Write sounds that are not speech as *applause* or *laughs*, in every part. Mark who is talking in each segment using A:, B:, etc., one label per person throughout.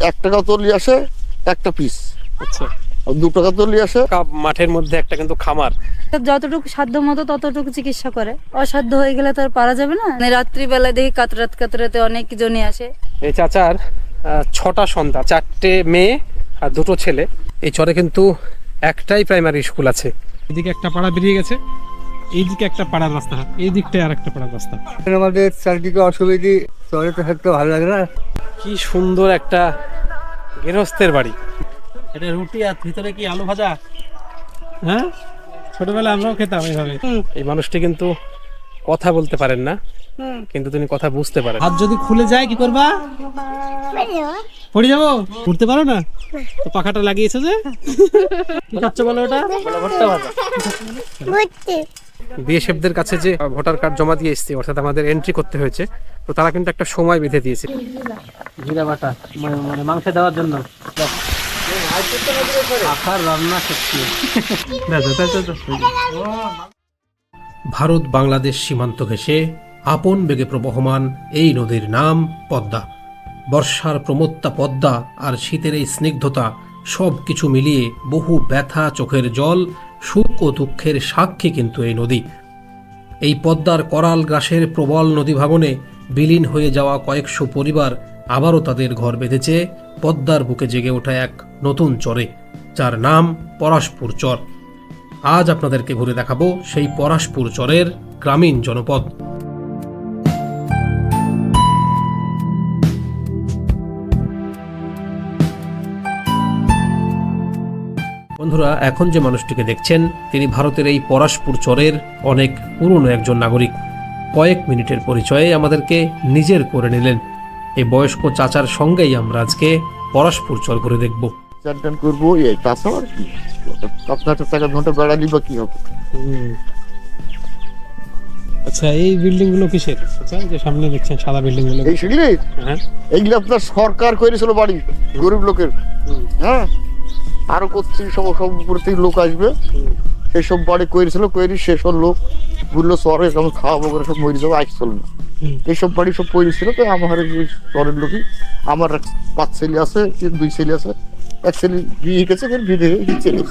A: এক টাকা তলি আসে একটা পিস
B: আচ্ছা।
A: আর দু টাকা তলি আসে।
B: মাঠের মধ্যে একটা কিন্তু খামার।
C: যতটুকু সাধ্য মতো ততটুকু চিকিৎসা করে। অসাধ্য হয়ে গেলে তো আর পারা যাবে না। মানে রাত্রিবেলায় দেখি কাতরাত কাতরাতে অনেক জনই আসে।
B: এই চাচার ছটা সন্তান চারটে মেয়ে আর দুটো ছেলে। এই চরে কিন্তু একটাই প্রাইমারি স্কুল আছে। এদিকে একটা পাড়া বেরিয়ে গেছে। এইদিকে একটা পাড়ার রাস্তা এই দিকটায় আর একটা পাড়ার রাস্তা।
D: আমাদের চারদিকে অসুবিধে শহরে তো থাকতে ভালো লাগে না।
B: কি সুন্দর একটা গৃহস্থের বাড়ি। এটা রুটি আর ভিতরে কি আলু ভাজা? হ্যাঁ? ছোটবেলায় আমরাও খেতাম এইভাবে। এই মানুষটি কিন্তু কথা বলতে পারেন না কিন্তু তুমি কথা বুঝতে পারেন। হাত যদি খুলে যায় কি করবা? পড়ে যাব? উঠতে পারো না? তো পাখাটা লাগিয়েছে যে? কি খাচ্ছ বলো ওটা? ভুট্টা ভাজা। বিএসএফদের কাছে যে ভোটার কার্ড জমা দিয়ে এসেছি অর্থাৎ আমাদের এন্ট্রি করতে হয়েছে তো তারা কিন্তু একটা সময় বেঁধে দিয়েছে। জিরা বাটা মানে মাংস দেওয়ার জন্য। রান্না
E: ভারত বাংলাদেশ সীমান্ত ঘেঁষে আপন বেগে প্রবহমান এই নদীর নাম পদ্মা। বর্ষার প্রমত্তা পদ্মা আর শীতের এই স্নিগ্ধতা সব কিছু মিলিয়ে বহু ব্যথা চোখের জল সুখ ও দুঃখের সাক্ষী কিন্তু এই নদী। এই পদ্মার করাল গ্রাসের প্রবল নদী ভাঙনে বিলীন হয়ে যাওয়া কয়েকশো পরিবার আবারও তাদের ঘর বেঁধেছে, পদ্মার বুকে জেগে ওঠা এক নতুন চরে, যার নাম পরাশপুর চর। আজ আপনাদেরকে ঘুরে দেখাবো সেই পরাশপুর চরের গ্রামীণ জনপদ। বন্ধুরা এখন যে মানুষটিকে দেখছেন তিনি ভারতের এই পরাশপুর চরের অনেক পুরনো একজন নাগরিক। কয়েক মিনিটের পরিচয়ে আমাদেরকে নিজের করে নিলেন। এই বয়স্ক চাচার সঙ্গেই আমরা আজকে পরাশপুর চর করে দেখব।
A: চান টান করব এই তাছাড়া আর কি? আপনার টাকা ঘণ্টা বেড়ালি বা কি হবে?
B: আচ্ছা এই বিল্ডিংগুলো কিসের আচ্ছা যে সামনে দেখছেন সাদা বিল্ডিংগুলো
A: এই সিঁড়ি
B: হ্যাঁ।
A: এইগুলো আপনার সরকার করেছিল বাড়ি গরিব লোকের। হ্যাঁ? আরও করছি সব সব থেকে লোক আসবে। সেসব বাড়ি করেছিল করি সেসব লোক বলল শহরে কেমন খাওয়াবো করে সব মরে যাব আসছিল না। এইসব বাড়ি সব পড়েছিল তো আমার শহরের লোকই। আমার পাঁচ ছেলে আছে দুই ছেলে আছে। এক ছেলে বিয়ে গেছে বিয়ে ছেলে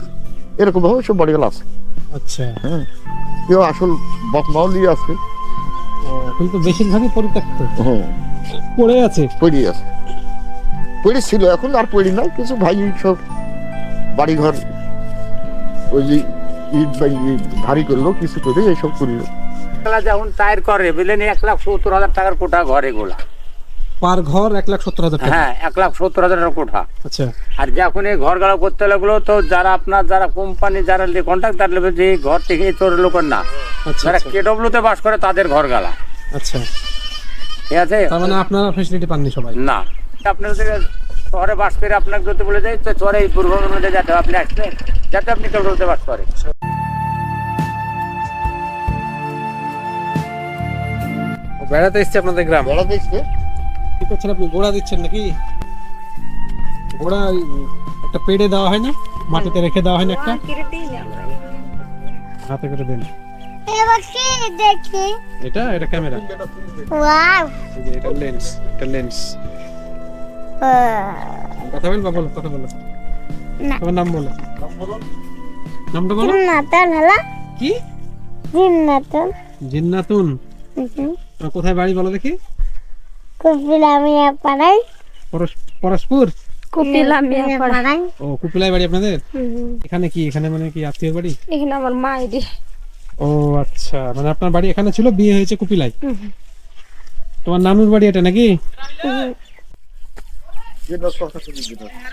A: এরকম ভাবে সব বাড়িগুলো আছে।
B: আচ্ছা।
A: হ্যাঁ। কেউ আসল বাপ মাও নিয়ে আছে।
B: কিন্তু বেশিরভাগই পরিত্যক্ত।
A: হ্যাঁ।
B: পড়ে আছে।
A: পড়ি আছে। পড়ি ছিল এখন আর পড়ি না কিছু ভাই সব বাড়ি ঘর ওই যে ইট বা ইট ভারী করল কিছু করে এইসব করিল।
F: যখন টায়ার করে বুঝলেন এক লাখ সত্তর হাজার টাকার কোঠা ঘরে গোলা
B: পার ঘর এক লাখ সত্তর হাজার
F: হ্যাঁ এক লাখ সত্তর হাজারের কোঠা।
B: আচ্ছা।
F: আর যখন এই ঘর গাড়া করতে লাগল তো যারা আপনার যারা কোম্পানি যারা কন্ট্রাক্টার লেবে যে ঘর থেকে চোরের লোকের না
B: আচ্ছা
F: যারা
B: আচ্ছা,
F: তে বাস করে তাদের ঘর গালা
B: আচ্ছা।
F: ঠিক আছে?
B: তার মানে আপনারা ফেসিলিটি পাননি সবাই?
F: না। আপনার থেকে শহরে বাস করে আপনাকে যদি বলে যায় তো চরে এই পূর্ব মধ্যে যাতে আপনি আসলে যাতে আপনি কেডব্লিউ তে বাস করে
B: বেড়াতে এসছে আপনাদের গ্রাম?
A: বেড়া দেখছে
B: কি করছেন আপনি গোড়া দিচ্ছেন নাকি? গোড়া একটা পেড়ে দেওয়া হয় না? মাটিতে রেখে দেওয়া হয় না একটা? হাতে করে দেন। এটা এটা ক্যামেরা।
G: ওয়াও।
B: এটা লেন্স এটা লেন্স। কথা বলবা বলো কথা বলো।
G: না।
B: তোমার নাম বলো। নামটা বলো।
G: জিন্নাতন হলো
B: কি?
G: জিন্নাতন।
B: জিন্নাতুন। তোমার কোথায় বাড়ি বলো দেখি।
G: কুপিলামিয়া পাড়াই
B: পরশপুর?
C: কুপিলামিয়া
B: ও কুপিলাই বাড়ি আপনাদের? এখানে কি? এখানে মানে কি আত্মীয় বাড়ি?
C: এখানে আমার মায়েরই
B: ও আচ্ছা। মানে আপনার বাড়ি এখানে ছিল বিয়ে হয়েছে কুপিলাই তোমার নানুর বাড়ি এটা নাকি?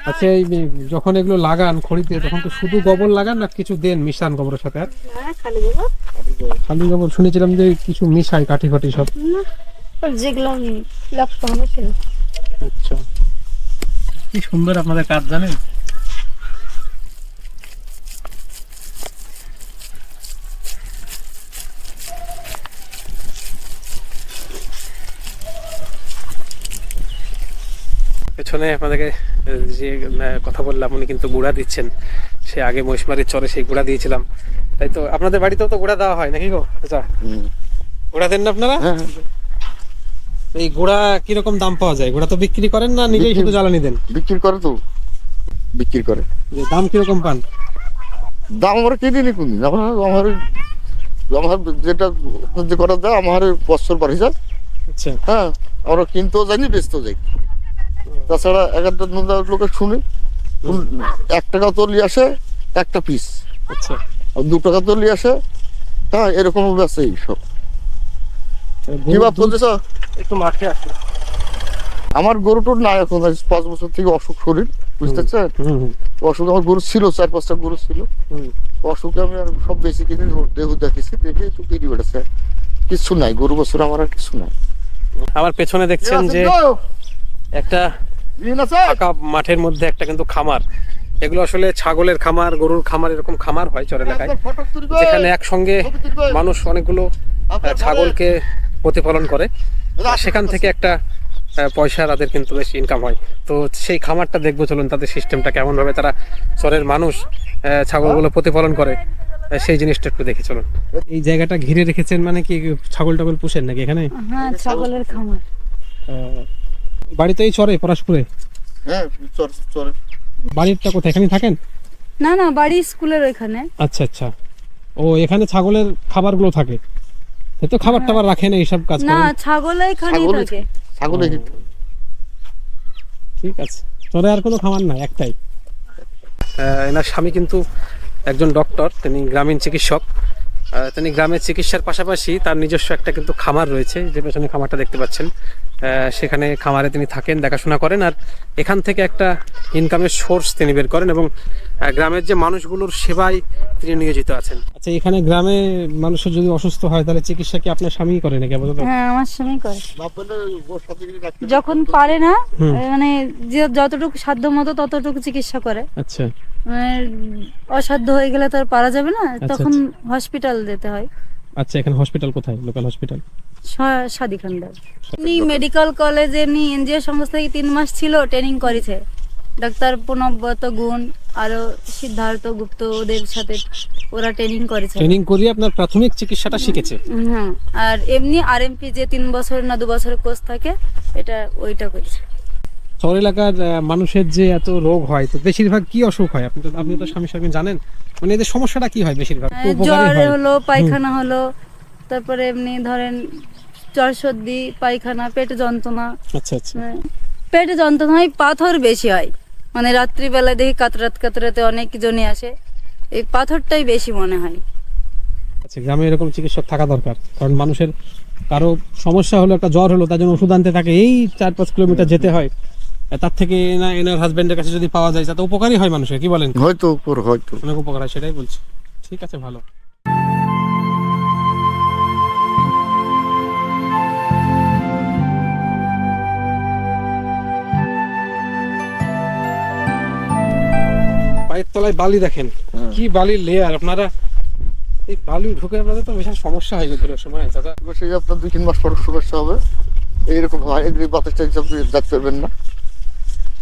B: আচ্ছা এই যখন এগুলো লাগান খড়িতে তখন তো শুধু গোবর লাগান না কিছু দেন মিশান গোবরের সাথে আর? খালি গোবর। শুনেছিলাম যে কিছু মিশাই কাঠি ফাটি সব।
C: যেগুলো লক্ষ্য হয়েছিল
B: আচ্ছা। কি সুন্দর আপনাদের কাজ জানেন? পেছনে আপনাদেরকে যে কথা বললাম উনি কিন্তু গুড়া দিচ্ছেন। সে আগে মহিষমারির চরে সেই গুড়া দিয়েছিলাম। তাই তো আপনাদের বাড়িতেও তো গুড়া দেওয়া হয় নাকি গো? আচ্ছা। গুড়া দেন না আপনারা?
A: হ্যাঁ
B: এই গোড়া কীরকম দাম পাওয়া যায়? গোড়া তো বিক্রি করেন না নিজেই শুধু জ্বালানি দেন?
A: বিক্রি করে তো। বিক্রি করে।
B: যে দাম কীরকম পান?
A: দাম আমরা কিনি নি কোনদিন? আমার আমার আমার যেটা যে করা যায় আমার বছর বাড়ি যায়।
B: আচ্ছা।
A: হ্যাঁ আমরা কিনতেও জানি বেচতেও যাই তাছাড়া এক একটা নন্দা লোকে শুনি। এক টাকা তো নিয়ে আসে একটা পিস
B: আচ্ছা।
A: আর দু টাকা তো নিয়ে আসে হ্যাঁ এরকম বেচে সব কি ভাব
B: একটু মাঠে
A: আমার গরুটোর না এখন পাঁচ বছর থেকে অসুখ শরীর বুঝতে অসুখ আমার গরু ছিল চার পাঁচটা গরু ছিল। অসুখে আমি আর সব বেশি কিনে দেহ দেখেছি দেখে একটু কিনে বেড়েছে কিছু নাই গরু বছর আমার আর কিছু নাই।
B: আমার পেছনে দেখছেন যে একটা ফাঁকা মাঠের মধ্যে একটা কিন্তু খামার। এগুলো আসলে ছাগলের খামার গরুর খামার এরকম খামার হয় চর এলাকায়। যেখানে একসঙ্গে মানুষ অনেকগুলো ছাগলকে প্রতিপালন করে। সেখান থেকে একটা পয়সা তাদের কিন্তু বেশ ইনকাম হয়। তো সেই খামারটা দেখব চলুন তাদের সিস্টেমটা কেমন ভাবে তারা চরের মানুষ ছাগলগুলো প্রতিপালন করে। সেই জিনিসটা একটু দেখে চলুন। এই জায়গাটা ঘিরে রেখেছেন মানে কি ছাগল টাগল পুষেন নাকি এখানে?
C: হ্যাঁ ছাগলের খামার।
B: বাড়িতেই চরে পরস্পরে
A: হ্যাঁ চর চর।
B: বাড়িরটা কোথায়? এখানে থাকেন?
C: না না বাড়ি স্কুলের ওইখানে।
B: আচ্ছা আচ্ছা। ও এখানে ছাগলের খাবারগুলো থাকে? তো খাবার টাবার রাখেন এইসব কাজ
C: না ছাগল এখানেই থাকে।
A: ছাগলে
B: ঠিক আছে। চরে আর কোনো খাবার না একটাই। এনার স্বামী কিন্তু একজন ডক্টর তিনি গ্রামীণ চিকিৎসক। আহ, তিনি গ্রামের চিকিৎসার পাশাপাশি তার নিজস্ব একটা কিন্তু খামার রয়েছে যে পেছনে খামারটা দেখতে পাচ্ছেন। সেখানে খামারে তিনি থাকেন দেখাশোনা করেন আর এখান থেকে একটা ইনকামের সোর্স তিনি বের করেন এবং গ্রামের যে মানুষগুলোর সেবায় তিনি নিয়োজিত আছেন। আচ্ছা এখানে গ্রামে মানুষের যদি অসুস্থ হয় তাহলে চিকিৎসা কি আপনার স্বামী করে নাকি আপাতত?
C: হ্যাঁ আমার স্বামী করে। যখন পারে না মানে যে যতটুকু সাধ্য মতো ততটুকু চিকিৎসা করে।
B: আচ্ছা।
C: মানে অসাধ্য হয়ে গেলে তো আর পারা যাবে না
B: আচ্ছা,
C: তখন হসপিটাল যেতে হয়।
B: আচ্ছা এখানে হসপিটাল কোথায়? লোকাল হসপিটাল
C: সাদি খান্ডার উনি মেডিকেল কলেজে এমনি এনজিও সংস্থা থেকে তিন মাস ছিল ট্রেনিং করেছে। ডাক্তার প্রণবব্রত গুণ আরও সিদ্ধার্থ গুপ্ত ওদের সাথে ওরা ট্রেনিং করেছে।
B: ট্রেনিং করিয়ে আপনার প্রাথমিক চিকিৎসাটা শিখেছে?
C: হ্যাঁ আর এমনি আরএমপি যে তিন বছর না দু বছরের কোর্স থাকে এটা ওইটা করেছে।
B: শহর এলাকার মানুষের যে এত রোগ হয় তো বেশিরভাগ কি অসুখ হয়? আপনি তো আপনি তো স্বামী স্বামী জানেন। মানে এদের সমস্যাটা কি হয় বেশিরভাগ? একটু
C: জ্বর হলো পায়খানা হলো তারপরে এমনি ধরেন জ্বর সর্দি পায়খানা পেটে যন্ত্রণা।
B: আচ্ছা আচ্ছা।
C: মানে পেটে যন্ত্রণা হয় পাথর বেশি হয়। মানে রাত্রিবেলা দেখি কাতরাত কাতরাতে অনেক জনই আসে। এই পাথরটাই বেশি মনে হয়।
B: আচ্ছা গ্রামে এরকম চিকিৎসক থাকা দরকার। কারণ মানুষের কারও সমস্যা হলো একটা জ্বর হলো তার জন্য ওষুধ আনতে থাকে এই চার পাঁচ কিলোমিটার যেতে হয়। তার থেকে না এনার হাজবেন্ডের কাছে যদি পাওয়া যায় তাতে উপকারী হয় মানুষের কি বলেন?
A: হয়তো উপর হয়তো।
B: অনেক উপকার হয় সেটাই বলছি। ঠিক আছে ভালো। পায়ের তলায় বালি দেখেন। কি বালির লেয়ার আপনারা এই বালি ঢুকে আপনাদের তো বিশাল সমস্যা হয় কিন্তু সময় দাদা
A: সেই আপনার দুই তিন মাস পর সমস্যা হবে। এইরকম হয় এই বাতাসটা হিসাব দিয়ে যেতে পারবেন না।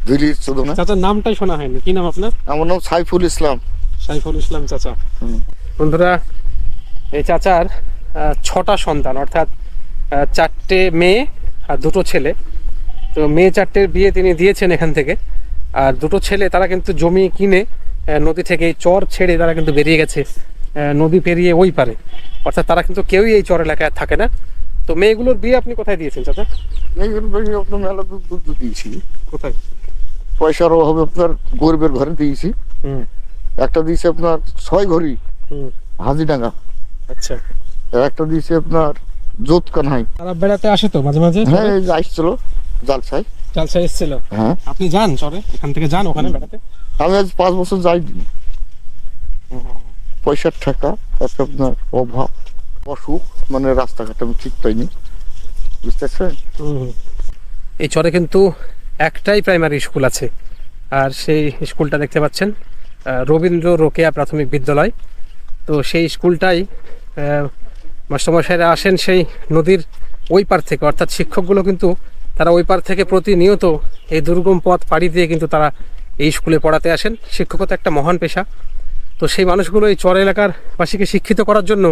A: ধুলি শুধু না।
B: চাচার নামটাই শোনা হয়নি। কি নাম আপনার?
A: আমার নাম সাইফুল ইসলাম।
B: সাইফুল ইসলাম চাচা। বন্ধুরা এই চাচার ছটা সন্তান অর্থাৎ চারটে মেয়ে আর দুটো ছেলে। তো মেয়ে চারটের বিয়ে তিনি দিয়েছেন এখান থেকে। আর দুটো ছেলে তারা কিন্তু জমি কিনে নদী থেকে চর ছেড়ে তারা কিন্তু বেরিয়ে গেছে নদী পেরিয়ে ওই পারে। অর্থাৎ তারা কিন্তু কেউই এই চর এলাকায় থাকে না। তো মেয়েগুলোর বিয়ে আপনি কোথায় দিয়েছেন চাচা?
A: মেলা দিয়েছি।
B: কোথায়?
A: পয়সার অভাবে আপনার গরিবের ঘরে দিয়েছি। একটা দিয়েছি আপনার ছয় ঘড়ি হাজিডাঙ্গা।
B: আচ্ছা।
A: একটা দিয়েছি আপনার জোত কানহাই
B: তারা বেড়াতে আসে তো মাঝে মাঝে?
A: হ্যাঁ আসছিল জালসাই
B: চালসা এসেছিল।
A: হ্যাঁ।
B: আপনি যান চরে এখান থেকে যান ওখানে বেড়াতে।
A: আমি আজ পাঁচ বছর যাইনি। পয়সার টাকা তারপরে আপনার অভাব, অসুখ মানে রাস্তাঘাট আমি ঠিক পাইনি। বুঝতেছেন?
B: এই চরে কিন্তু একটাই প্রাইমারি স্কুল আছে। আর সেই স্কুলটা দেখতে পাচ্ছেন রবীন্দ্র রোকেয়া প্রাথমিক বিদ্যালয়। তো সেই স্কুলটাই মাস্টারমশাইরা আসেন সেই নদীর ওই পার থেকে। অর্থাৎ শিক্ষকগুলো কিন্তু তারা ওই পার থেকে প্রতিনিয়ত এই দুর্গম পথ পাড়ি দিয়ে কিন্তু তারা এই স্কুলে পড়াতে আসেন। শিক্ষকতা একটা মহান পেশা। তো সেই মানুষগুলো এই চর এলাকার বাসীকে শিক্ষিত করার জন্য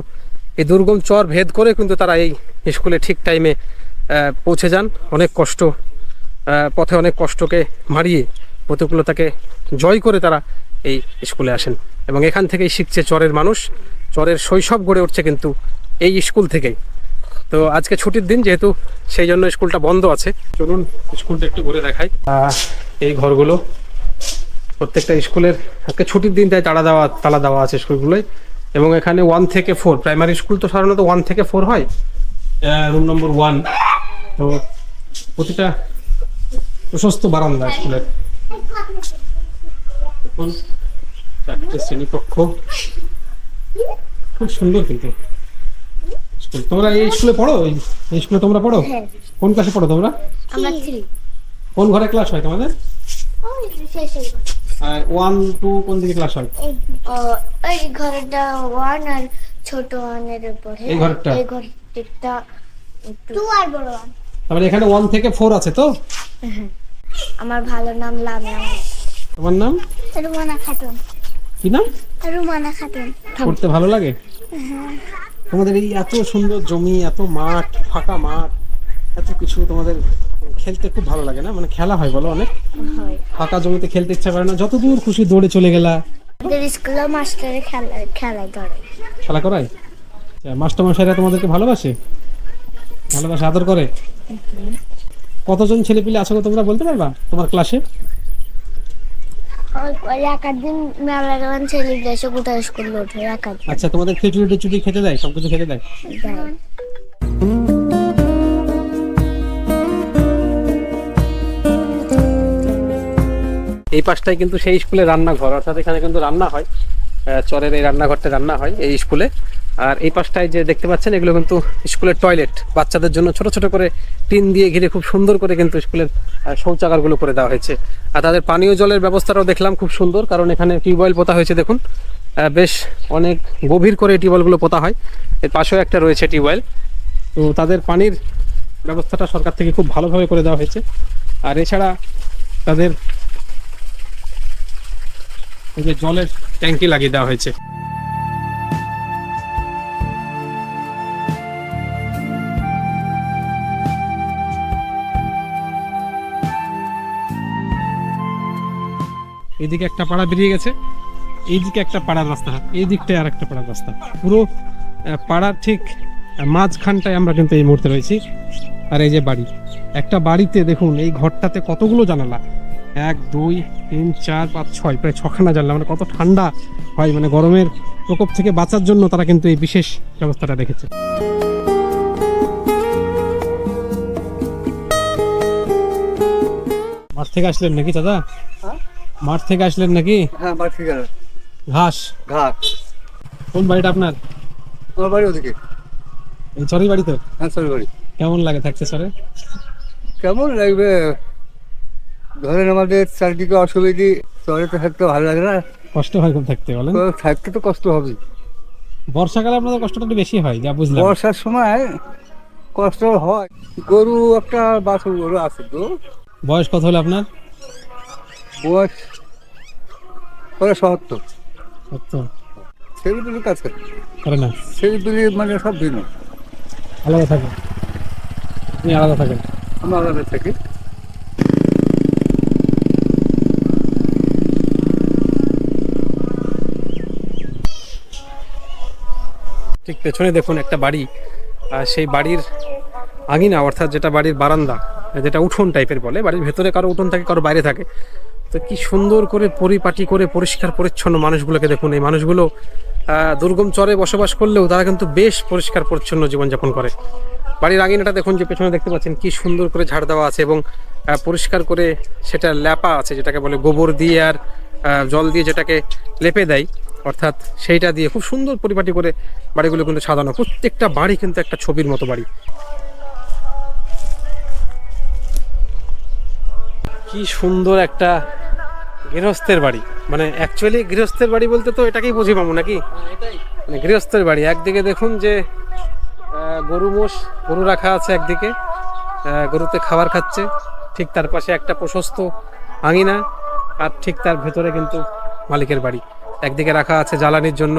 B: এই দুর্গম চর ভেদ করে কিন্তু তারা এই স্কুলে ঠিক টাইমে পৌঁছে যান। অনেক কষ্ট পথে অনেক কষ্টকে মারিয়ে, প্রতিকূলতাকে জয় করে তারা এই স্কুলে আসেন। এবং এখান থেকেই শিখছে চরের মানুষ। চরের শৈশব গড়ে উঠছে কিন্তু এই স্কুল থেকেই। তো আজকে ছুটির দিন যেহেতু, সেই জন্য স্কুলটা বন্ধ আছে। চলুন স্কুলটা একটু ঘুরে দেখাই। এই ঘরগুলো প্রত্যেকটা স্কুলের আজকে ছুটির দিন তাই তালা দেওয়া তালা দেওয়া আছে স্কুলগুলোয়। এবং এখানে ওয়ান থেকে ফোর প্রাইমারি স্কুল তো সাধারণত ওয়ান থেকে ফোর হয়। রুম নম্বর ওয়ান তো প্রতিটা প্রশস্ত বারান্দা স্কুলের। চারটে শ্রেণীকক্ষ। খুব সুন্দর কিন্তু স্কুল। তোমরা এই স্কুলে পড়ো? এই- এই স্কুলে তোমরা পড়ো? কোন ক্লাসে পড়ো তোমরা? কোন ঘরে ক্লাস হয় তোমাদের? আর ওয়ান টু কোন দিকে ক্লাস হয়?
G: ওই ঘরটা ওয়ান আর ছোট ওয়ানের উপরে
B: এই ঘরটা?
G: এই ঘরটা টু আর বড় ওয়ান
B: তারপরে এখানে ওয়ান থেকে ফোর আছে তো?
G: আমার ভালো নাম লামিয়া
B: তোমার নাম?
G: রুমানা খাতুন।
B: কি নাম?
G: রুমানা খাতুন।
B: পড়তে ভালো লাগে? তোমাদের এই এত সুন্দর জমি এত মাঠ ফাঁকা মাঠ এত কিছু তোমাদের খেলতে খুব ভালো লাগে না? মানে খেলা হয় বলো অনেক। ফাঁকা জমিতে খেলতে ইচ্ছা করে না। যত দূর খুশি দৌড়ে চলে গেলা।
G: স্কুলে মাস্টারে খেলা খেলা ধরে
B: খেলা করায়? মাস্টার মশাইরা তোমাদেরকে ভালোবাসে? ভালোবাসে আদর করে? কতজন ছেলে পিলে আছো তোমরা বলতে পারবা? তোমার ক্লাসে? আচ্ছা তোমাদের খিচুড়ি টিচুড়ি খেতে দেয়? সবকিছু খেতে দেয়। এই পাশটাই কিন্তু সেই স্কুলে রান্নাঘর, অর্থাৎ এখানে কিন্তু রান্না হয় চরের এই রান্নাঘরটা রান্না হয় এই স্কুলে। আর এই পাশটায় যে দেখতে পাচ্ছেন, এগুলো কিন্তু স্কুলের টয়লেট। বাচ্চাদের জন্য ছোট ছোট করে টিন দিয়ে ঘিরে খুব সুন্দর করে কিন্তু স্কুলের শৌচাগারগুলো করে দেওয়া হয়েছে। আর তাদের পানীয় জলের ব্যবস্থাটাও দেখলাম খুব সুন্দর, কারণ এখানে টিউবওয়েল পোতা হয়েছে, দেখুন। বেশ অনেক গভীর করে টিউবওয়েলগুলো পোতা হয়। এর পাশেও একটা রয়েছে টিউবওয়েল। তো তাদের পানির ব্যবস্থাটা সরকার থেকে খুব ভালোভাবে করে দেওয়া হয়েছে। আর এছাড়া তাদের যে জলের ট্যাঙ্কি লাগিয়ে দেওয়া হয়েছে। এদিকে একটা পাড়া বেরিয়ে গেছে, এইদিকে একটা পাড়ার রাস্তা এই দিকটায় আর একটা পাড়ার রাস্তা। পুরো পাড়ার ঠিক মাঝখানটায় আমরা কিন্তু এই মুহূর্তে রয়েছি, আর এই যে বাড়ি। একটা বাড়িতে দেখুন, এই ঘরটাতে কতগুলো জানালা এক দুই তিন চার পাঁচ ছয় প্রায় ছখানা জানলা। মানে কত ঠান্ডা হয় মানে গরমের প্রকোপ থেকে বাঁচার জন্য তারা কিন্তু এই বিশেষ ব্যবস্থাটা রেখেছে। মাঠ থেকে আসলেন নাকি দাদা? মাঠ থেকে আসলেন নাকি?
D: হ্যাঁ আছে
B: ঘাস? কোন বাড়িটা আপনার?
D: আমার বাড়ি ওদিকে।
B: এই চরি বাড়ি তো
D: হ্যাঁ সরি বাড়ি।
B: কেমন লাগে থাকছে সরে
D: কেমন লাগবে? ধরেন আমাদের চারদিকে অসুবিধি শহরে তো থাকতে ভালো লাগে না।
B: কষ্ট হয় খুব থাকতে বলেন?
D: তো থাকতে তো কষ্ট হবে।
B: বর্ষাকালে আপনাদের কষ্টটা একটু বেশি হয় যা বুঝলাম।
D: বর্ষার সময় কষ্ট হয়। গরু একটা বাছুর গরু আছে তো।
B: বয়স কত হলো আপনার?
D: বয়স করে সত্তর।
B: সত্তর।
D: ছেলেগুলির কাছে।
B: করে না?
D: মানে সব ভিন্ন।
B: আলাদা থাকে। আপনি আলাদা থাকেন।
D: আমরা আলাদা থাকি।
B: ঠিক পেছনে দেখুন একটা বাড়ি, আর সেই বাড়ির আঙিনা অর্থাৎ যেটা বাড়ির বারান্দা, যেটা উঠোন টাইপের বলে, বাড়ির ভেতরে কারও উঠোন থাকে, কারও বাইরে থাকে। তো কি সুন্দর করে পরিপাটি করে, পরিষ্কার, পরিচ্ছন্ন মানুষগুলোকে দেখুন। এই মানুষগুলো দুর্গম চরে বসবাস করলেও তারা কিন্তু বেশ পরিষ্কার, পরিচ্ছন্ন জীবনযাপন করে। বাড়ির আঙিনাটা দেখুন, যে পেছনে দেখতে পাচ্ছেন, কি সুন্দর করে ঝাড় দেওয়া আছে এবং পরিষ্কার করে সেটা ল্যাপা আছে, যেটাকে বলে গোবর দিয়ে আর জল দিয়ে যেটাকে লেপে দেয়। অর্থাৎ সেইটা দিয়ে খুব সুন্দর পরিপাটি করে বাড়িগুলো কিন্তু সাজানো। প্রত্যেকটা বাড়ি কিন্তু একটা ছবির মতো বাড়ি। কি সুন্দর একটা গৃহস্থের বাড়ি। মানে অ্যাকচুয়ালি গৃহস্থের বাড়ি বলতে তো এটাকেই বুঝি পাবো নাকি? মানে গৃহস্থের বাড়ি। একদিকে দেখুন যে গরু মোষ, গরু রাখা আছে একদিকে গরুতে খাবার খাচ্ছে, ঠিক তার পাশে একটা প্রশস্ত আঙিনা, আর ঠিক তার ভেতরে কিন্তু মালিকের বাড়ি। একদিকে রাখা আছে জ্বালানির জন্য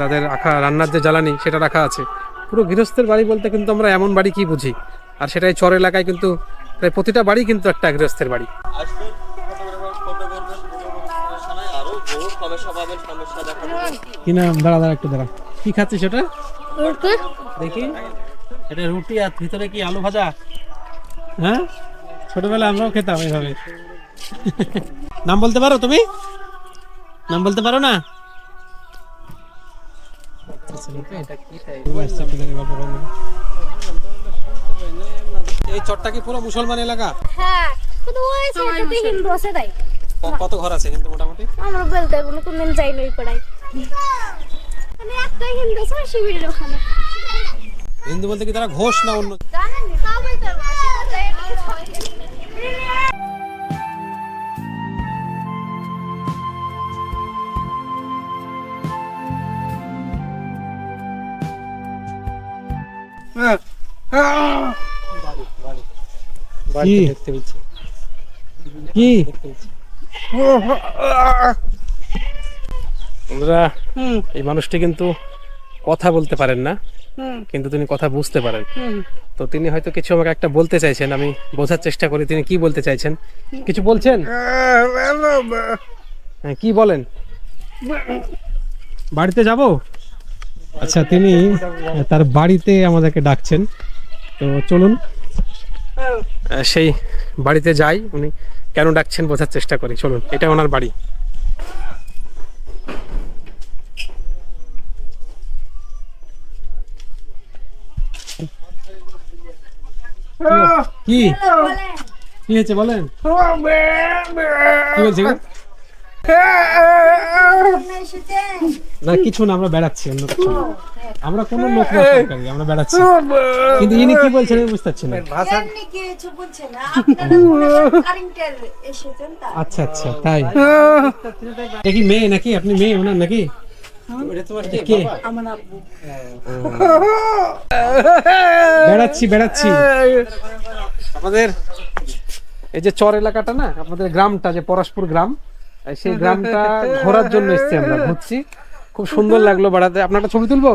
B: তাদের রাখা রান্নার যে জ্বালানি সেটা রাখা আছে। পুরো গৃহস্থের বাড়ি বলতে কিন্তু আমরা এমন বাড়ি কি বুঝি? আর সেটাই চর এলাকায় কিন্তু প্রায় প্রতিটা বাড়ি কিন্তু একটা গৃহস্থের বাড়ি। কি না দাঁড়া দাঁড়া একটু দাঁড়া। কি খাচ্ছিস ওটা? দেখি। এটা রুটি আর ভিতরে কি আলু ভাজা? হ্যাঁ? ছোটবেলায় আমরাও খেতাম এইভাবে নাম বলতে পারো তুমি? নাম বলতে পারো না? এই চটটা কি পুরো মুসলমান এলাকা?
H: হ্যাঁ কিন্তু ওই ছেলেটাতে হিন্দু আছে তাই।
B: কত ঘর আছে কিন্তু মোটামুটি?
H: আমরা বলতে কোনো কোনদিন যাই নই পড়াই মানে একটাই হিন্দু আছে শিবিরের ওখানে।
B: হিন্দু বলতে কি তারা ঘোষ না অন্য কি? দেখতে হচ্ছে কি? বন্ধুরা এই মানুষটি কিন্তু কথা বলতে পারেন না কিন্তু তিনি কথা বুঝতে পারেন। তো তিনি হয়তো কিছু আমাকে একটা বলতে চাইছেন আমি বোঝার চেষ্টা করি তিনি কি বলতে চাইছেন? কিছু বলছেন? হ্যাঁ কি বলেন? বাড়িতে যাব? আচ্ছা তিনি তার বাড়িতে আমাদেরকে ডাকছেন। তো চলুন সেই বাড়িতে যাই উনি কেন ডাকছেন বোঝার চেষ্টা করি চলুন এটা ওনার বাড়ি। কি? কি হয়েছে বলেন? কি বলছে গো? না কিছু না আমরা বেড়াচ্ছি অন্য কিছু আমরা কোনো লোক না সরকারি আমরা বেড়াচ্ছি। কিন্তু ইনি কি বলছেন আমি বুঝতে পারছি না। আচ্ছা আচ্ছা তাই। কি মেয়ে নাকি? আপনি মেয়ে ওনার নাকি? বেড়াচ্ছি বেড়াচ্ছি। আমাদের এই যে চর এলাকাটা না আমাদের গ্রামটা যে পরশপুর গ্রাম সেই গ্রামটা ঘোরার জন্য এসেছি আমরা ঘুরছি খুব সুন্দর লাগল বেড়াতে। আপনার একটা ছবি তুলবো?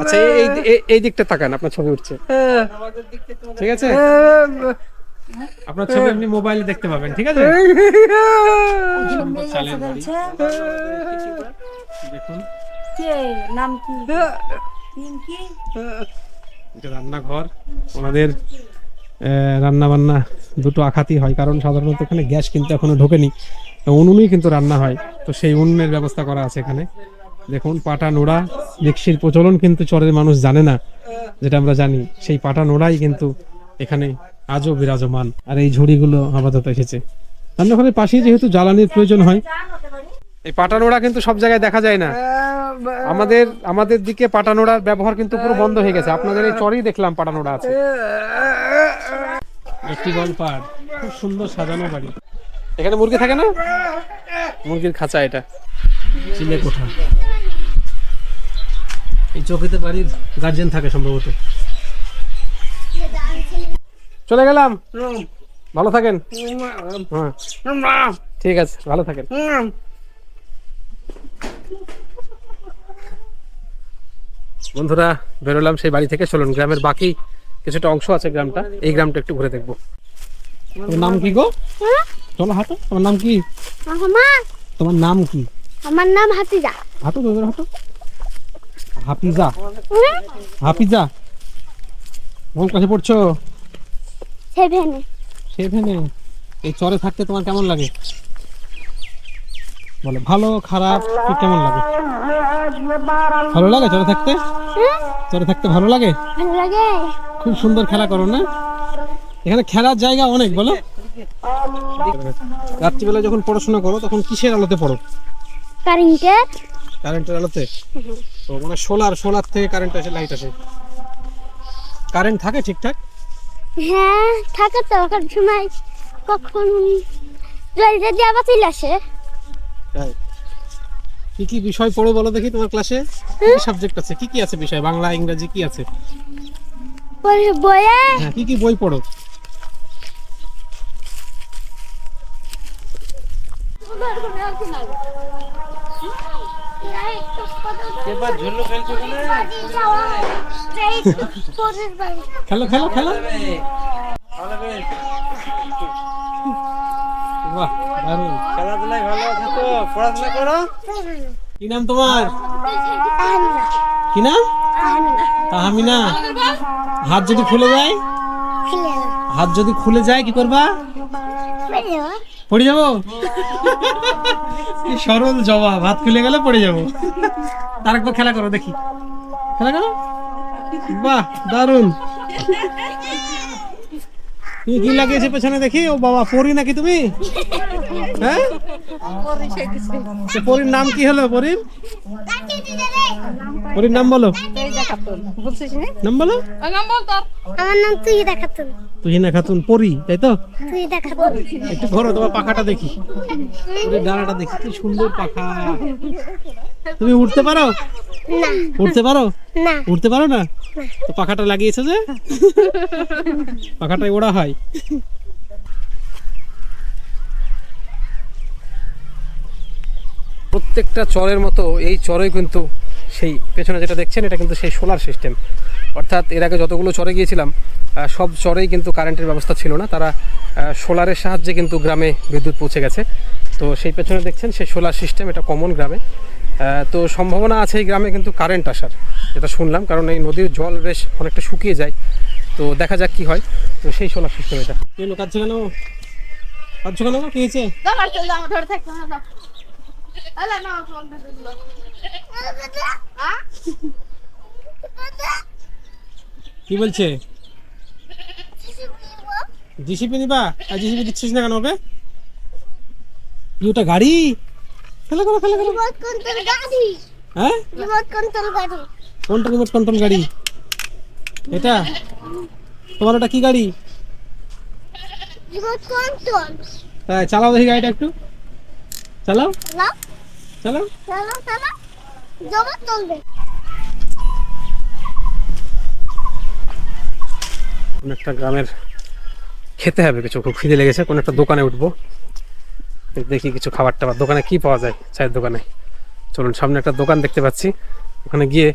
B: আচ্ছা এই- এই দিকটা তাকান আপনার ছবি উঠছে। ঠিক আছে? আপনার ছবি আপনি মোবাইলে দেখতে পাবেন ঠিক আছে। দেখুন।
C: নাম কি?
B: রান্নাঘর। ওনাদের রান্না বান্না দুটো আখাতি হয় কারণ সাধারণত এখানে গ্যাস কিন্তু এখনও ঢোকেনি। উনুনেই কিন্তু রান্না হয়। তো সেই উনুনের ব্যবস্থা করা আছে এখানে। দেখুন, পাটা নোড়া, মিক্সির প্রচলন কিন্তু চরের মানুষ জানে না, যেটা আমরা জানি। সেই পাটা নোড়াই কিন্তু এখানে আজও বিরাজমান। আর এই ঝুড়িগুলো আপাতত এসেছে। রান্নাঘরের পাশেই যেহেতু জ্বালানির প্রয়োজন হয়, এই পাটা নোড়া কিন্তু সব জায়গায় দেখা যায় না। আমাদের আমাদের দিকে পাটানোড়ার ব্যবহার কিন্তু পুরো বন্ধ হয়ে গেছে। আপনাদের এই চরেই দেখলাম পাটানোড়া আছে। একটি গল্পার খুব সুন্দর সাজানো বাড়ি। এখানে মুরগি থাকে না? মুরগির খাঁচা এটা। চিলে কোঠা। এই চকিতে বাড়ির গার্জেন থাকে সম্ভবত। চলে গেলাম? ভালো থাকেন? হ্যাঁ। ঠিক আছে ভালো থাকেন। বন্ধুরা বেরোলাম সেই বাড়ি থেকে চলুন গ্রামের বাকি কিছুটা অংশ আছে গ্রামটা। এই গ্রামটা একটু ঘুরে দেখব। তোমার নাম কি গো? চলো হাঁটো তোমার নাম কি? তোমার নাম কি?
H: আমার নাম হাতিজা
B: হাঁটো তোদের হাঁটো। হাফিজা। হাফিজা। কোন ক্লাসে পড়ছো?
H: সেভেনে
B: সেভেনে এই চরে থাকতে তোমার কেমন লাগে? বলো ভালো খারাপ কি কেমন লাগে? ভালো লাগে চরে থাকতে? চরে থাকতে ভালো লাগে?
H: ভালো লাগে।
B: খুব সুন্দর খেলা করো না? এখানে খেলার জায়গা অনেক বলো। রাত্রিবেলা যখন পড়াশোনা করো তখন কিসের আলোতে পড়ো?
H: কারেন্টে
B: কারেন্টের আলোতে? তো মানে সোলার সোলার থেকে কারেন্ট আসে লাইট আসে। কারেন্ট থাকে ঠিকঠাক?
H: হ্যাঁ থাকে তো ওখান সময় কখন জল যদি আবার চলে আসে।
B: কি কি বিষয় পড়ো বলো দেখি তোমার ক্লাসে কি সাবজেক্ট আছে? কি কি আছে বিষয়? বাংলা ইংরেজি কি আছে?
H: বয়ে
B: হ্যাঁ কি কি বই পড়ো? খেলো খেলো খেলো। বাহ খেলাধুলায় ভালো পড়াশোনা করো? কি নাম তোমার? কি নাম? তাহামিনা। হাত যদি খুলে যায়? হাত যদি খুলে যায় কি করবা? পড়ে যাব? *laughs* সরল জবাব হাত খুলে গেলে পড়ে যাব। তার একবার খেলা করো দেখি। খেলা করো? বাহ দারুণ কি লাগিয়েছে পেছনে দেখি? ও বাবা পড়ি নাকি তুমি? হ্যাঁ? সে পরির নাম কি হলো পরির? পরির নাম বলো। নাম বলো।
H: আমার নাম তুই দেখাতুন
B: তুহিনা খাতুন পরি তাই তো? একটু ঘোরো তোমার পাখাটা দেখি। ডানাটা দেখি কি সুন্দর পাখা। তুমি উঠতে পারো?
H: না।
B: উঠতে পারো?
H: না।
B: উঠতে পারো না? তো পাখাটা লাগিয়েছো যে? পাখাটাই ওড়া হয়। প্রত্যেকটা চরের মতো এই চরে কিন্তু সেই পেছনে যেটা দেখছেন এটা কিন্তু সেই সোলার সিস্টেম অর্থাৎ এর আগে যতগুলো চরে গিয়েছিলাম সব চরেই কিন্তু কারেন্টের ব্যবস্থা ছিল না। তারা সোলারের সাহায্যে কিন্তু গ্রামে বিদ্যুৎ পৌঁছে গেছে। তো সেই পেছনে দেখছেন সেই সোলার সিস্টেম এটা কমন গ্রামে। তো সম্ভাবনা আছে এই গ্রামে কিন্তু কারেন্ট আসার যেটা শুনলাম। কারণ এই নদীর জল বেশ অনেকটা শুকিয়ে যায়। তো দেখা যাক কি হয়। তো সেই সোলার সিস্টেম এটা। কাঁদছো কেন কাঁদছো কেন কি হয়েছে কি বলছে? জিসিপি নিবা? আর জিসিপি দিচ্ছিস না কেন কি ওটা গাড়ি? খেলা করো করো হ্যাঁ?
H: রিমোট কন্ট্রোল গাড়ি
B: কোনটা রিমোট কন্ট্রোল গাড়ি? এটা? তোমার ওটা কি গাড়ি?
H: রিমোট কন্ট্রোল
B: হ্যাঁ চালাও দেখি গাড়িটা একটু। চালাও। চালাও।
H: চলো চলো জমা চলবে।
B: কোন একটা গ্রামের খেতে হবে কিছু খুব খিদে লেগেছে কোন একটা দোকানে উঠবো। দেখি কিছু খাবার টাবার। দোকানে কি পাওয়া যায় চায়ের দোকানে? চলুন সামনে একটা দোকান দেখতে পাচ্ছি। ওখানে গিয়ে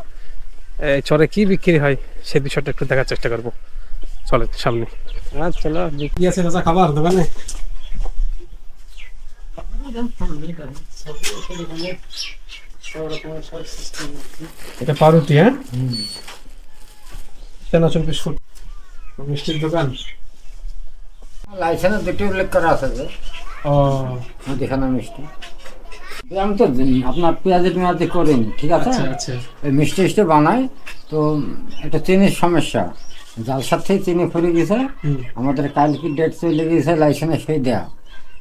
B: চরে কি বিক্রি হয় সে বিষয়টা একটু দেখার চেষ্টা করব। চলেন সামনে। হ্যাঁ চলো। কি আছে খাবার দোকানে? এটা পাউরুটি হ্যাঁ? চানাচুর বিস্কুট? মিষ্টির দোকান?
F: লাইসেন্স দুটি উল্লেখ করা আছে যে।
B: ও।
F: মুদিখানা মিষ্টি। আমি তো আপনার পেঁয়াজি টেঁয়াজি করিনি ঠিক আছে?
B: আচ্ছা আচ্ছা।
F: মিষ্টি মিষ্টি বানাই তো এটা চিনির সমস্যা। যার সাথে চিনি ফুরে গেছে। আমাদের কালকে ডেট চলে গেছে লাইসেন্স সেই দেয়া।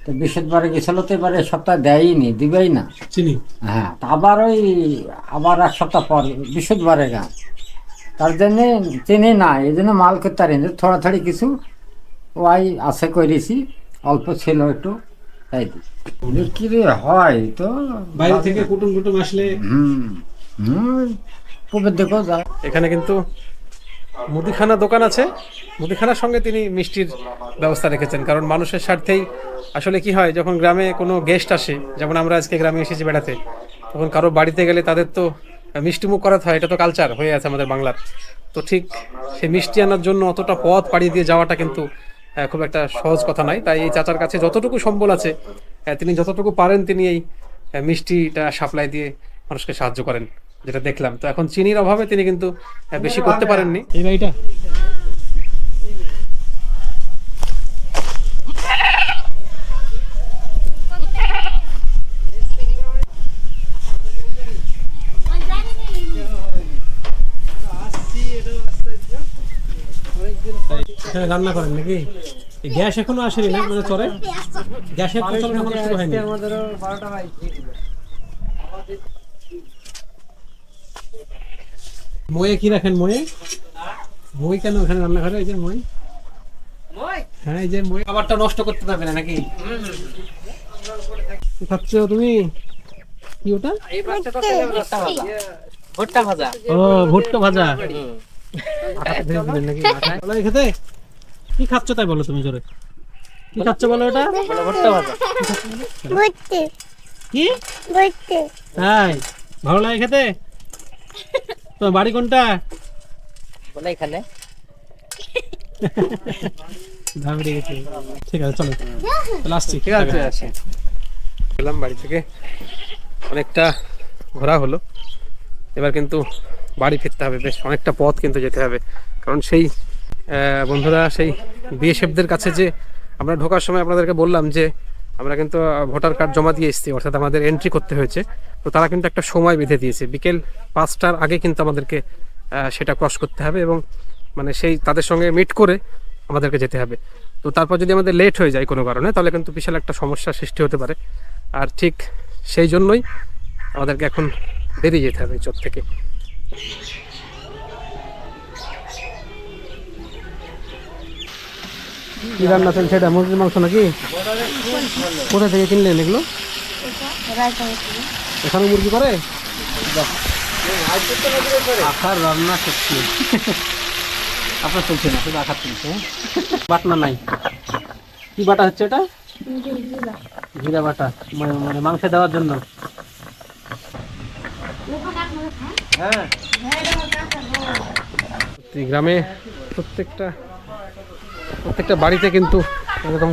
F: তো বৃহস্পতিবারে গেছিল তো এবারে সপ্তাহ দেয়ই দিবেই না?
B: চিনি?
F: হ্যাঁ তা আবার ওই আবার এক সপ্তাহ পর বৃহস্পতিবারে গা। তার জন্যে চিনি না এই জন্য মাল করতে পারি না থোড়া থোড়ি কিছু ওয়াই আছে করেছি অল্প ছিল একটু তাই বিক্রি হয় তো?
B: বাইরে থেকে কুটুম কুটুম আসলে
F: হুম হুম পূবের দিকেও যায়।
B: এখানে কিন্তু মুদিখানা দোকান আছে। মুদিখানার সঙ্গে তিনি মিষ্টির ব্যবস্থা রেখেছেন, কারণ মানুষের স্বার্থেই আসলে কি হয়, যখন গ্রামে কোনো গেস্ট আসে, যেমন আমরা আজকে গ্রামে এসেছি বেড়াতে, তখন কারও বাড়িতে গেলে তাদের তো মিষ্টি মুখ করাতে হয়, এটা তো কালচার হয়ে আছে আমাদের বাংলার। তো ঠিক সেই মিষ্টি আনার জন্য অতটা পথ পাড়ি দিয়ে যাওয়াটা কিন্তু খুব একটা সহজ কথা নয়। তাই এই চাচার কাছে যতটুকু সম্বল আছে তিনি যতটুকু পারেন তিনি এই মিষ্টিটা সাপ্লাই দিয়ে মানুষকে সাহায্য করেন। যেটা দেখলাম। তো এখন চিনির অভাবে তিনি কিন্তু বেশি করতে পারেননি। এই বাড়িটা রান্না করেন নাকি? গ্যাস এখনও আসেনি না মানে চরে গ্যাসের প্রচলন এখনও শুরু হয়নি। ময়ে কি রাখেন ময়ে? মই কেন ওখানে রান্নাঘরে? এই যে মই। হ্যাঁ এই যে মই। খাবারটা নষ্ট করতে পারবে না নাকি? কি খাচ্ছ তুমি? কি ওটা? ভুট্টা ভাজা। ভেজে। দিলেন নাকি? লাগে খেতে। কি খাচ্ছ তাই বলো তুমি জোরে। কি খাচ্ছ বলো এটা
H: বুঝতে
B: কি?
H: বুঝতে
B: তাই। ভালো লাগে খেতে? তোমার বাড়ি কোনটা?
F: বলে এখানে।
B: ধামড়ি গেছে। ঠিক আছে চলো। তাহলে আসছি। ঠিক আছে গেলাম বাড়ি থেকে। অনেকটা ঘোরা হলো। এবার কিন্তু বাড়ি ফিরতে হবে। বেশ অনেকটা পথ কিন্তু যেতে হবে। কারণ সেই বন্ধুরা সেই বিএসএফদের কাছে যে আমরা ঢোকার সময় আপনাদেরকে বললাম যে আমরা কিন্তু ভোটার কার্ড জমা দিয়ে এসেছি, অর্থাৎ আমাদের এন্ট্রি করতে হয়েছে। তো তারা কিন্তু একটা সময় বেঁধে দিয়েছে। বিকেল পাঁচটার আগে কিন্তু আমাদেরকে সেটা ক্রস করতে হবে এবং মানে সেই, তাদের সঙ্গে মিট করে আমাদেরকে যেতে হবে। তো তারপর যদি আমাদের লেট হয়ে যায় কোনো কারণে, তাহলে কিন্তু বিশাল একটা সমস্যার সৃষ্টি হতে পারে। আর ঠিক সেই জন্যই আমাদেরকে এখন বেরিয়ে যেতে হবে চোখ থেকে। কি রান্না চলছে এটা? মুরগির মাংস নাকি? কোথা থেকে কিনলেন এগুলো? এখানে মুরগি করে? আখার রান্না করছি। আপনার চলছে না শুধু আখার চলছে হ্যাঁ? বাটনা নাই। কি বাটা হচ্ছে এটা? জিরা বাটা। মানে মানে মাংসে দেওয়ার জন্য। হ্যাঁ। গ্রামে প্রত্যেকটা প্রত্যেকটা বাড়িতে কিন্তু এরকম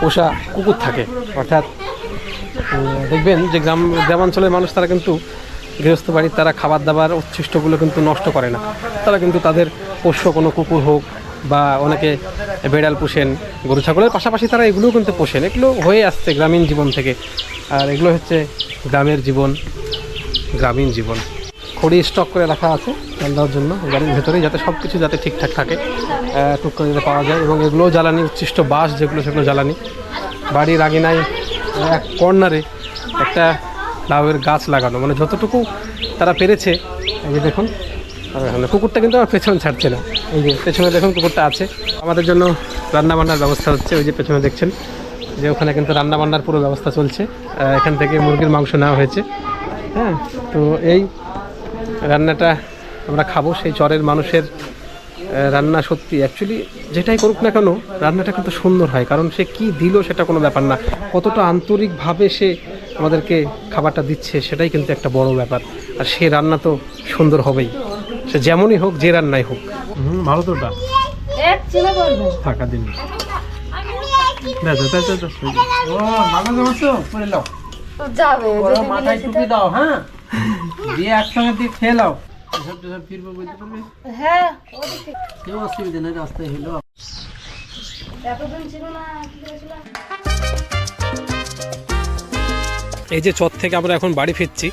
B: পোষা কুকুর থাকে। অর্থাৎ দেখবেন যে গ্রাম, গ্রামাঞ্চলের মানুষ তারা কিন্তু গৃহস্থ বাড়ির তারা খাবার দাবার উচ্ছিষ্টগুলো কিন্তু নষ্ট করে না। তারা কিন্তু তাদের পোষ্য কোনো কুকুর হোক বা অনেকে বেড়াল পোষেন, গরু, ছাগলের পাশাপাশি তারা এগুলোও কিন্তু পোষেন। এগুলো হয়ে আসছে গ্রামীণ জীবন থেকে। আর এগুলো হচ্ছে গ্রামের জীবন, গ্রামীণ জীবন। খড়ি স্টক করে রাখা আছে তেল দেওয়ার জন্য গাড়ির ভেতরেই যাতে সব কিছু যাতে ঠিকঠাক থাকে আহ, টুক করে যাতে পাওয়া যায়। এবং এগুলোও জ্বালানি উচ্ছিষ্ট বাস যেগুলো সেগুলো জ্বালানি। বাড়ির আগিনায় এক কর্নারে একটা লাউয়ের গাছ লাগানো। মানে যতটুকু তারা পেরেছে এই যে দেখুন কুকুরটা কিন্তু আমার পেছন ছাড়ছে না। এই যে পেছনে দেখুন কুকুরটা আছে। আমাদের জন্য রান্নাবান্নার ব্যবস্থা হচ্ছে ওই যে পেছনে দেখছেন যে ওখানে কিন্তু রান্নাবান্নার পুরো ব্যবস্থা চলছে। এখান থেকে মুরগির মাংস নেওয়া হয়েছে। হ্যাঁ তো এই রান্নাটা আমরা খাব সেই চরের মানুষের রান্না সত্যি। অ্যাকচুয়ালি যেটাই করুক না কেন রান্নাটা কিন্তু সুন্দর হয় কারণ সে কি দিল সেটা কোনো ব্যাপার না। কতটা আন্তরিকভাবে সে আমাদেরকে খাবারটা দিচ্ছে সেটাই কিন্তু একটা বড় ব্যাপার। আর সে রান্না তো সুন্দর হবেই। সে যেমনই হোক যে রান্নাই হোক। হুম ভালো তো ওটা। ফাঁকা দিন।
C: যাবে
B: মাথায় টুপি দাও হ্যাঁ? দিয়ে একসঙ্গে দিয়ে খেয়ে নাও। এসব টেসব ফিরবো বলতে পারবে?
C: হ্যাঁ
B: কেউ অসুবিধা নেই রাস্তায় হলো।
C: এতদিন ছিল না
B: এই যে চর থেকে আমরা এখন বাড়ি ফিরছি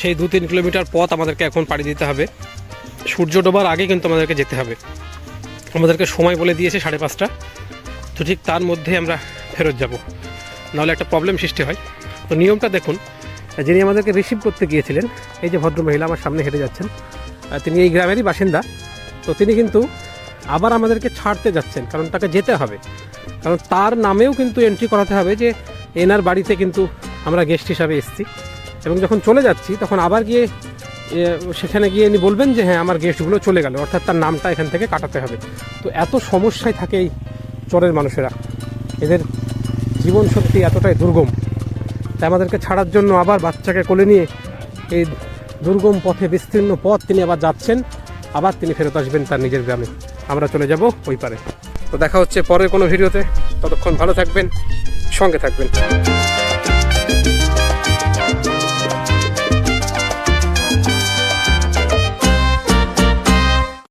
B: সেই দু তিন কিলোমিটার পথ আমাদেরকে এখন পাড়ি দিতে হবে। সূর্য ডোবার আগে কিন্তু আমাদেরকে যেতে হবে। আমাদেরকে সময় বলে দিয়েছে সাড়ে পাঁচটা। তো ঠিক তার মধ্যে আমরা ফেরত যাব। নাহলে একটা প্রবলেম সৃষ্টি হয়। তো নিয়মটা দেখুন যিনি আমাদেরকে রিসিভ করতে গিয়েছিলেন, এই যে ভদ্রমহিলা আমার সামনে হেঁটে যাচ্ছেন তিনি এই গ্রামেরই বাসিন্দা। তো তিনি কিন্তু আবার আমাদেরকে ছাড়তে যাচ্ছেন, কারণ তাকে যেতে হবে। কারণ তার নামেও কিন্তু এন্ট্রি করাতে হবে যে এনার বাড়িতে কিন্তু আমরা গেস্ট হিসাবে এসেছি। এবং যখন চলে যাচ্ছি, তখন আবার গিয়ে সেখানে গিয়ে ইনি বলবেন যে হ্যাঁ আমার গেস্টগুলো চলে গেল। অর্থাৎ তার নামটা এখান থেকে কাটাতে হবে। তো এত সমস্যায় থাকে এই চরের মানুষেরা। এদের জীবন সত্যি এতটাই দুর্গম। তাই আমাদেরকে ছাড়ার জন্য আবার বাচ্চাকে কোলে নিয়ে এই দুর্গম পথে, বিস্তীর্ণ পথ তিনি আবার যাচ্ছেন। আবার তিনি ফেরত আসবেন তার নিজের গ্রামে। আমরা চলে যাব ওই পারে। তো দেখা হচ্ছে পরের কোনো ভিডিওতে। ততক্ষণ ভালো থাকবেন, সঙ্গে থাকবেন।